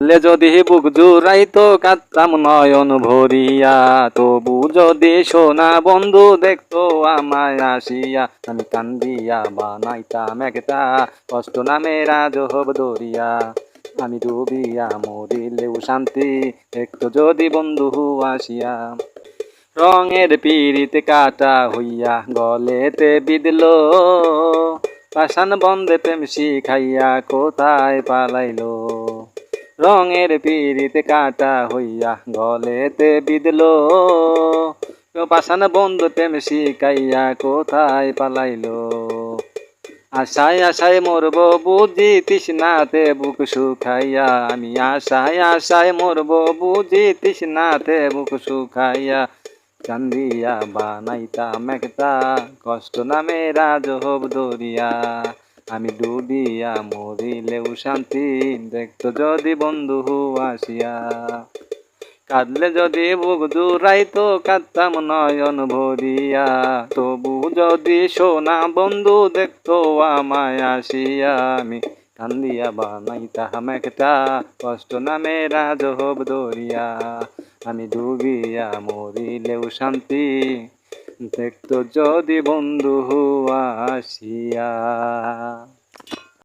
লে যদি বুক জুড়াইতো কাঁদতাম নয়ন ভরিয়া, তবু যদি সোনা বন্ধু দেখতো আমায় আসিয়া, আমি কান্দিয়া বানাইতাম একটা কষ্ট নামে রাজহব দরিয়া। আমি ডুবিয়া মরিলেও শান্তি দেখতো যদি বন্ধু আসিয়া। রঙের পিড়িতে কাটা হইয়া গলেতে বিদল পাশান বন্ধে প্রেম শিখাইয়া কোথায় পালাইলো? রঙের পিড়িতে কাটা হইয়া গলেতে বিদল পাশান বন্ধু প্রেম শিখাইয়া কোথায় পালাইলো? আশায় আশায় মরব বুঝি তৃষ্ণাতে বুক শুকাইয়া। আমি আশায় আশায় মরব বুঝি তৃষ্ণাতে বুক শুকাইয়া। চান্দিয়া বানাইতাম একটা কষ্ট নামে রাজহব দরিয়া আমি ডুবিয়া মরিলেও শান্তি দেখতো যদি বন্ধু আসিয়া। কাঁদলে যদি বুক জুড়াইতো, কাঁদতাম নয়ন ভরিয়া। তবু যদি সোনা বন্ধু দেখতো আমায় আসিয়া, আমি কান্দিয়া বানাইতাম একটা কষ্ট নামে রাজহব দরিয়া আমি ডুবিয়া মরিলেও শান্তি দেখতো যদি বন্ধু আসিয়া।